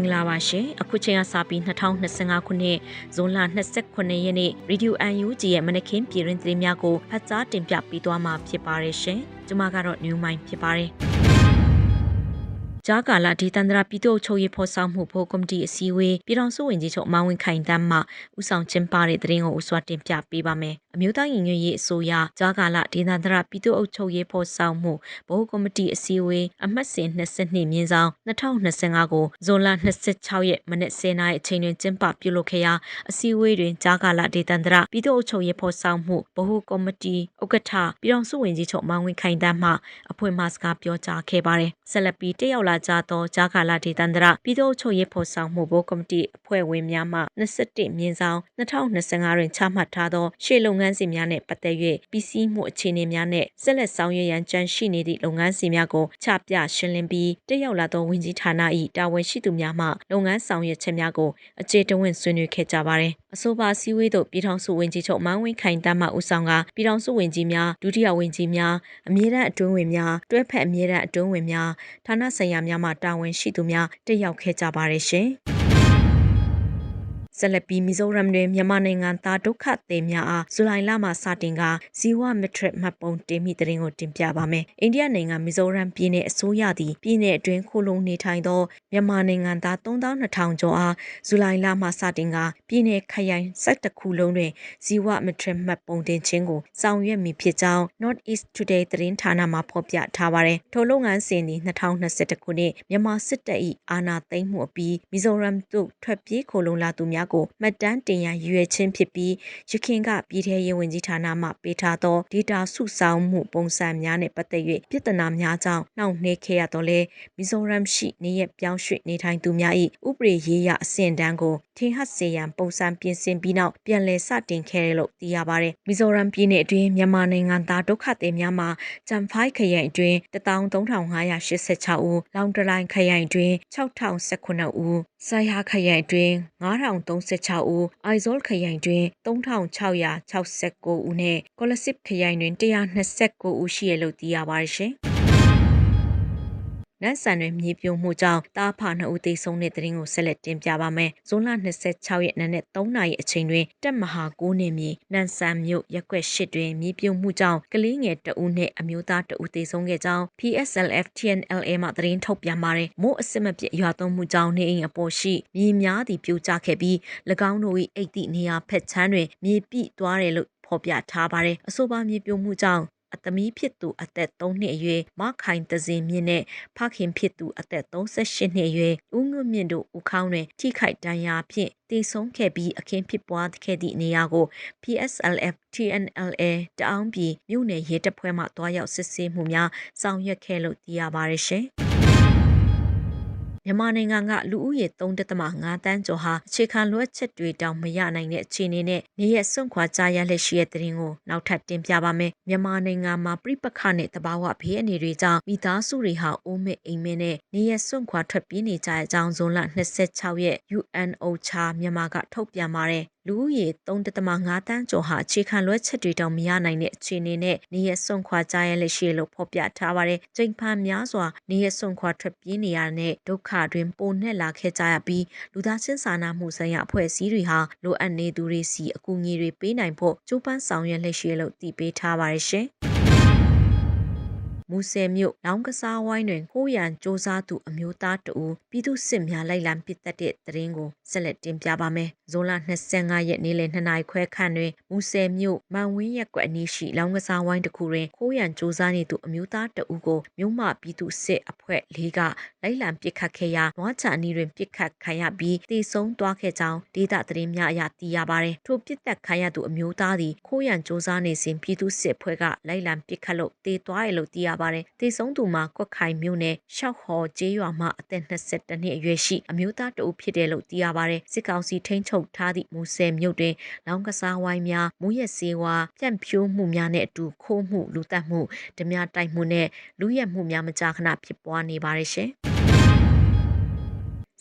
င်္ဂလာပါရှင်အခုချိန်ကစပြီး2025ခုနှစ်ဇွန်လ29ရက်နေ့ Radio UNG ရဲ့မနက်ခင်းပြည်တွင်သတင်းများကိုဖတ်ကြားတင်ပြပေးသွားမှာဖြစ်ပါတယ်ရှင်ကျွန်မကတော့ New Mind ဖြစ်ပါတယ် ကြားကာလဒေသန္တရပြည်သူ့ချုပ်ရေးဖော်ဆောင်မှုဘိုကော်မတီအစည်းအဝေးပြည်တော်စုဝင်ကြီးချုပ်မောင်ဝင်ခိုင်တန်းမှဦးဆောင်ကျင်းပတဲ့သတင်းကိုဥစွာတင်ပြပေးပါမယ်။အမျိုးသားညီညွတ်ရေးအစိုးရကြားကာလဒေသန္တရပြည်သူ့အုပ်ချုပ်ရေးဖော်ဆောင်မှုဘိုကော်မတီအစည်းအဝေးအမှတ်စဉ်22မြင်းဆောင်2025ကိုဇွန်လ26ရက်မနေ့10:00နာရီအချိန်တွင်ကျင်းပပြုလုပ်ခဲ့ရာအစည်းအဝေးတွင်ကြားကာလဒေသန္တရပြည်သူ့အုပ်ချုပ်ရေးဖော်ဆောင်မှုဘိုကော်မတီဥက္ကဋ္ဌပြည်တော်စုဝင်ကြီးချုပ်မောင်ဝင်ခိုင်တန်းမှအဖွင့်မှစကားပြောကြားခဲ့ပါတယ်။ဆက်လက်ပြီးတက်ရောက်လာကြသောကြားကာလဒေသန္တရပြည်သူ့ချုပ်ရေးဖော်ဆောင်မှုဘိုကော်မတီအဖွဲ့ဝင်များမှ21မြင်းဆောင်2025တွင်ချမှတ်ထားသောရှေ့လုပ်ငန်းစဉ်များနှင့်ပတ်သက်၍ပြည်စည်းမှုအခြေအနေများနှင့်ဆက်လက်ဆောင်ရွက်ရန်ကြံရှိနေသည့်လုပ်ငန်းစဉ်များကိုချပြရှင်းလင်းပြီးတက်ရောက်လာသောဝန်ကြီးဌာန၏တာဝန်ရှိသူများမှလုပ်ငန်းဆောင်ရွက်ချက်များကိုအခြေတဝင့်ဆွေးနွေးခဲ့ကြပါသည်အဆိုပါစည်းဝေးသို့ပြည်ထောင်စုဝန်ကြီးချုပ်မောင်ဝင်းခိုင်တမ်းမှဦးဆောင်ကပြည်ထောင်စုဝန်ကြီးများဒုတိယဝန်ကြီးများအမြဲတမ်းအတွင်းဝင်များတွဲဖက်အမြဲတမ်းအတွင်းဝင်များဌာနဆိုင်ရာများမှတာဝန်ရှိသူများတက်ရောက်ခဲ့ကြပါတယ်ရှင်။ ဆက်လက်ပြီးမီဇိုရမ်တွင်မြန်မာနိုင်ငံသားဒုက္ခသည်များအားဇူလိုင်လမှစတင်ကဇီဝမက်ထရစ်မှတ်ပုံတင်မိတဲ့ရင်ကိုတင်ပြပါမယ်။အိန္ဒိယနိုင်ငံမီဇိုရမ်ပြည်နယ်အစိုးရသည်ပြည်နယ်အတွင်းခိုလုံနေထိုင်သောမြန်မာနိုင်ငံသား3200ကျော်အားဇူလိုင်လမှစတင်ကပြည်နယ်ခရိုင်17ခုလုံးတွင်ဇီဝမက်ထရစ်မှတ်ပုံတင်ခြင်းကိုဆောင်ရွက်မိဖြစ်ကြောင်း North East Today သတင်းဌာနမှဖော်ပြထားပါတယ်။ထိုလုပ်ငန်းစဉ်သည်2021ခုနှစ်မြန်မာစစ်တပ်၏အာဏာသိမ်းမှုအပြီးမီဇိုရမ်သို့ထွက်ပြေးခိုလုံလာသူများကိုမှတ်တမ်းတင်ရန်ရည်ရွယ်ချင်းဖြစ်ပြီးရခင်ကပြည်ထရေးဝန်ကြီးဌာနမှပေးထားသောဒေတာစုဆောင်းမှုပုံစံများနဲ့ပတ်သက်၍ပြဿနာများကြောင့်နှောင့်နှေးခဲ့ရတော့လဲမီဇိုရမ်ရှိနေရပြောင်းရွှေ့နေထိုင်သူများ၏ဥပဒေရေးရအဆင့်တန်းကိုထင်ဟပ်စေရန်ပုံစံပြင်ဆင်ပြီးနောက်ပြန်လည်စတင်ခဲ့တယ်လို့သိရပါတယ်။မီဇိုရမ်ပြည်နယ်အတွင်းမြန်မာနိုင်ငံသားဒုက္ခသည်များမှာဂျမ်ဖိုက်ခရိုင်အတွင်း13586ဦး၊လောင်တလိုင်ခရိုင်အတွင်း6019ဦး၊ဆာယာခရိုင်အတွင်း9036ဦး၊အိုင်ဇောလ်ခရိုင်တွင်3669 ဦးနဲ့ ကောလစစ်ခရိုင်တွင် 129 ဦး ရှိရလို့ သိရပါတယ်ရှင်။ နတ်ဆန်တွင်မြေပြိုမှုကြောင့်တားဖနှစ်ဦးသေဆုံးတဲ့တဲ့ရင်ကိုဆက်လက်တင်ပြပါမယ်။ဇွန်လ26ရက်နေ့နဲ့3နာရီအချိန်တွင်တက်မဟာ9နေမြေနန်ဆန်မြို့ရက်ွက်၈တွင်မြေပြိုမှုကြောင့်ကလေးငယ်တဦးနှင့်အမျိုးသားတဦးသေဆုံးခဲ့ကြောင်း PSLF TNLA မှသတင်းထုတ်ပြန်ပါတယ်။မိုးအစစ်မပြတ်ရွာသွန်းမှုကြောင့်နေအိမ်အပေါ်ရှိမြေများသည့်ပြိုကျခဲ့ပြီး၎င်းတို့၏အိတ်သည့်နေရာဖက်ချမ်းတွင်မြေပိသွားတယ်လို့ဖော်ပြထားပါတယ်။အဆိုပါမြေပြိုမှုကြောင့် အသမီးဖြစ်သူအသက်3နှစ်အရွယ်မခိုင်တစင်မြင့်နဲ့ဖခင်ဖြစ်သူအသက်38နှစ်အရွယ်ဦးငွမြင့်တို့ဦးခေါင်းတွင်ထိခိုက်ဒဏ်ရာဖြင့်တည်ဆုံးခဲ့ပြီးအခင်းဖြစ်ပွားခဲ့သည့်နေရာကို PSLF TNLA တအောင်းပြည်မြို့နယ်ရဲတပ်ဖွဲ့မှတွားရောက်စစ်ဆေးမှုများဆောင်ရွက်ခဲ့လို့သိရပါတယ်ရှင်။ မြန်မာနိုင်ငံကလူဦးရေ3.5တန်းကျော်ဟာအခြေခံလိုအပ်ချက်တွေတောင်မရနိုင်တဲ့အခြေအနေနဲ့နေရစွန့်ခွာကြရလက်ရှိတဲ့တဲ့ရင်ကိုနောက်ထပ်တင်ပြပါမယ်မြန်မာနိုင်ငံမှာပြိပခနဲ့တဘာဝဘေးအနေတွေကြောင့်မိသားစုတွေဟာအိုးမဲ့အိမ်မဲနဲ့နေရစွန့်ခွာထွက်ပြေးနေကြတဲ့အကြောင်းဇွန်လ26ရက် UNO ချာမြန်မာကထုတ်ပြန်ပါတယ်လူဦးရေ3.5တန်းကျော်ဟာအခြေခံလွှဲချက်တွေတောင်မရနိုင်တဲ့အခြေအနေနဲ့နေရစွန့်ခွာကြရလက်ရှိလို့ဖော်ပြထားပါတယ်။ချိန်ဖန်များစွာနေရစွန့်ခွာထွက်ပြေးနေရတဲ့ဒုက္ခတွင်ပိုနှက်လာခဲ့ကြရပြီးလူသားချင်းစာနာမှုဆိုင်ရာအဖွဲ့အစည်းတွေဟာလိုအပ်နေသူတွေစီအကူအညီတွေပေးနိုင်ဖို့ကြိုးပမ်းဆောင်ရွက်လက်ရှိလို့တည်ပေးထားပါတယ်ရှင်။ မူဆယ်မြို့လောင်းကစားဝိုင်းတွင်ခိုးရန်စ조사သူအမျိုးသားတဦးပြည်သူစစ်များလိုက်လံပစ်တက်တဲ့တရင်ကိုဆက်လက်တင်ပြပါမယ်။ဇွန်လ25ရက်နေ့လယ်2နာရီခွဲခန့်တွင်မူဆယ်မြို့မန်ဝင်းရက်ကွက်အနီးရှိလောင်းကစားဝိုင်းတစ်ခုတွင်ခိုးရန်စ조사နေသူအမျိုးသားတဦးကိုမြို့မပြည်သူစစ်အဖွဲ့လေးကလိုက်လံပစ်ခတ်ခဲ့ရာနွားချအနီးတွင်ပစ်ခတ်ခံရပြီးတေဆုံးသွားခဲ့ကြောင်းဒေသသတင်းများအရသိရပါတယ်။ထိုပစ်တက်ခံရသူအမျိုးသားသည်ခိုးရန်စ조사နေစဉ်ပြည်သူစစ်အဖွဲ့ကလိုက်လံပစ်ခတ်လို့တေသွားရလို့သိရ ပါတယ်။တေဆုံးသူမှာကွက်ခိုင်မြို့နယ်ရှောက်ဟော်ကျေးရွာမှအသက်22နှစ်အရွယ်ရှိအမျိုးသားတဦးဖြစ်တယ်လို့သိရပါတယ်။စစ်ကောင်စီထိန်းချုပ်ထားသည့်မူဆယ်မြို့တွင်လောင်းကစားဝိုင်းများမူရက်စေဝါပြန့်ဖြိုးမှုများနဲ့အတူခိုးမှုလူတက်မှုဓမြတိုက်မှုနဲ့လူရက်မှုများမကြာခဏဖြစ်ပွားနေပါတယ်ရှင်။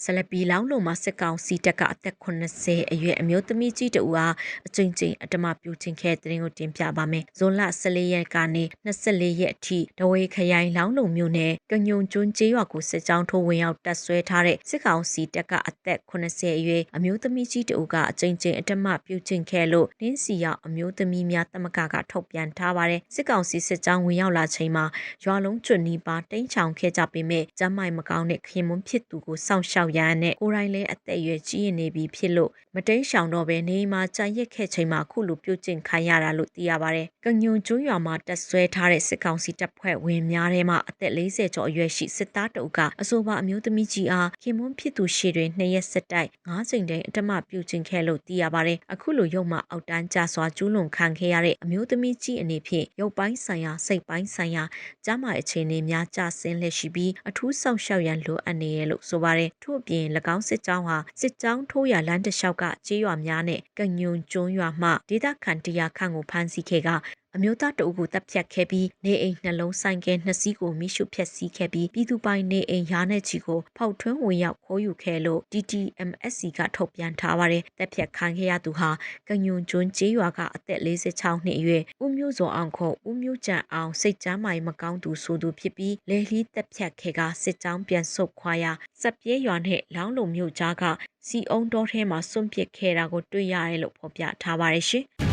ဆလပီလောင်းလုံးမှာစစ်ကောင်စီတပ်ကအသက်80အရွယ်အမျိုးသမီးကြီးတဦးအားအကြိမ်ကြိမ်အတ္တမပြုခြင်းခဲ့တဲ့တဲ့ကိုတင်ပြပါမယ်။ဇွန်လ14ရက်ကနေ24ရက်အထိဒဝေခရိုင်လောင်းလုံးမြို့နယ်ကညုံကျွန်းကျေးရွာကိုစစ်ကြောင်းထိုးဝင်ရောက်တပ်ဆွဲထားတဲ့စစ်ကောင်စီတပ်ကအသက်80အရွယ်အမျိုးသမီးကြီးတဦးကအကြိမ်ကြိမ်အတ္တမပြုခြင်းခဲ့လို့နင်းစီရောက်အမျိုးသမီးများတမကကထုတ်ပြန်ထားပါတယ်။စစ်ကောင်စီစစ်ကြောင်းဝင်ရောက်လာချိန်မှာရွာလုံးကျွနီးပါတိမ်းချောင်ခဲ့ကြပေမဲ့ကျမ်းမိုင်မကောင်းတဲ့ခင်မွန်းဖြစ်သူကိုစောင့်ရှောက်ရန်နဲ့ကိုယ်တိုင်လည်းအသက်အရွယ်ကြီးရနေပြီဖြစ်လို့မတိမ်းရှောင်တော့ဘဲနေအိမ်မှာကြာရက်ခဲ့ချိန်မှာခုလိုပြုတ်ကျင့်ခံရတာလို့သိရပါတယ်။ကညွန်ကျွန်းရွာမှာတက်ဆွဲထားတဲ့စစ်ကောင်စီတပ်ဖွဲ့ဝင်များထဲမှာအသက်40ကျော်အရွယ်ရှိစစ်သားတအုပ်ကအဆိုပါအမျိုးသမီးကြီးအားခင်မွန်းဖြစ်သူရှေတွင်နှစ်ရက်ဆက်တိုက်၅ချိန်တိုင်အတ္တမပြုတ်ကျင့်ခဲ့လို့သိရပါတယ်။အခုလိုရုံမှအောက်တန်းကျစွာကျူးလွန်ခံခဲ့ရတဲ့အမျိုးသမီးကြီးအနေဖြင့်ရုပ်ပိုင်းဆိုင်ရာစိတ်ပိုင်းဆိုင်ရာကျန်းမာရေးအခြေအနေများကျဆင်းလက်ရှိပြီးအထူးစောင့်ရှောက်ရန်လိုအပ်နေရလို့ဆိုပါတယ်ထို့အပြင်၎င်းစစ်ကြောင်းဟာစစ်ကြောင်းထိုးရလမ်းတစ်လျှောက်ကကြေးရွာများနဲ့ကညွန်ကျွန်းရွာမှဒေသခံတရာခန့်ကိုဖမ်းဆီးခဲ့က အမျိုးသားတအုပ်ကိုတပ်ဖြတ်ခဲ့ပြီးနေအိမ်နှလုံးဆိုင်ကဲနှစ်စီးကိုမိရှုဖျက်ဆီးခဲ့ပြီးပြည်သူပိုင်နေအိမ်ရားနဲ့ချီကိုဖောက်ထွင်းဝင်ရောက်ခိုးယူခဲ့လို့ DTMSC ကထုတ်ပြန်ထားပါတယ်တပ်ဖြတ်ခံခဲ့ရသူဟာကညွန်ကျွန်းကျေးရွာကအသက်46နှစ်အရွယ်ဦးမျိုးစောအောင်ခေါ်ဦးမျိုးကြံအောင်စိတ်ကြမ်းမိုင်မကောင်းသူဆိုသူဖြစ်ပြီးလေလီတက်ဖြတ်ခဲ့ကစစ်ကြောင်းပြန်ဆုတ်ခွာရာစက်ပြေးရွာနဲ့လောင်းလုံမြို့ကြားကစီအုံတော်ထဲမှာစွန့်ပစ်ခဲ့တာကိုတွေ့ရတယ်လို့ဖော်ပြထားပါတယ်ရှင်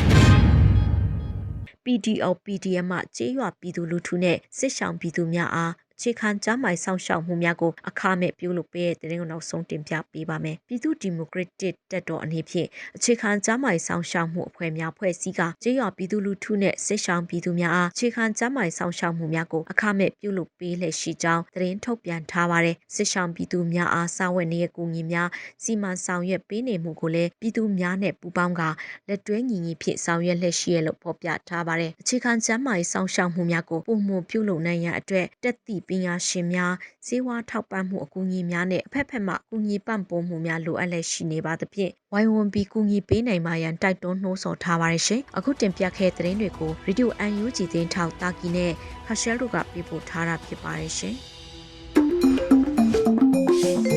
PDO PDM မှကျေးရွာပြည်သူလူထုနဲ့စစ်ဆောင်ပြည်သူများအား အခြေခံကြားမိုင်ဆောင်ရှောက်မှုများကိုအခမဲ့ပြုလုပ်ပေးတဲ့တဲ့ကိုနောက်ဆုံးတင်ပြပေးပါမယ်။ပြည်သူဒီမိုကရက်တစ်တပ်တော်အနေဖြင့်အခြေခံကြားမိုင်ဆောင်ရှောက်မှုအဖွဲ့များဖွဲ့စည်းကကျေးရွာပြည်သူလူထုနဲ့စစ်ဆောင်ပြည်သူများအားအခြေခံကြားမိုင်ဆောင်ရှောက်မှုများကိုအခမဲ့ပြုလုပ်ပေးလက်ရှိကြောင်းသတင်းထုတ်ပြန်ထားပါတယ်။စစ်ဆောင်ပြည်သူများအားစာဝတ်နေရကူညီများစီမံဆောင်ရွက်ပေးနေမှုကိုလည်းပြည်သူများနဲ့ပူးပေါင်းကလက်တွဲညီညီဖြင့်ဆောင်ရွက်လက်ရှိရလို့ဖော်ပြထားပါတယ်။အခြေခံကျန်းမာရေးဆောင်ရှောက်မှုများကိုပုံမှုပြုလုပ်နိုင်ရန်အတွက်တက်သည့်ပညာရှင်များစေဝါထောက်ပံ့မှုအကူအညီများနဲ့အဖက်ဖက်မှကူညီပံ့ပိုးမှုများလိုအပ်လက်ရှိနေပါသဖြင့်ဝိုင်းဝန်းပြီးကူညီပေးနိုင်ပါရန်တိုက်တွန်းနှိုးဆော်ထားပါတယ်ရှင်။အခုတင်ပြခဲ့တဲ့သတင်းတွေကို Radio UNG သတင်းထောက်တာကီနဲ့ဟရှယ်တို့ကပေးပို့ထားတာဖြစ်ပါတယ်ရှင်။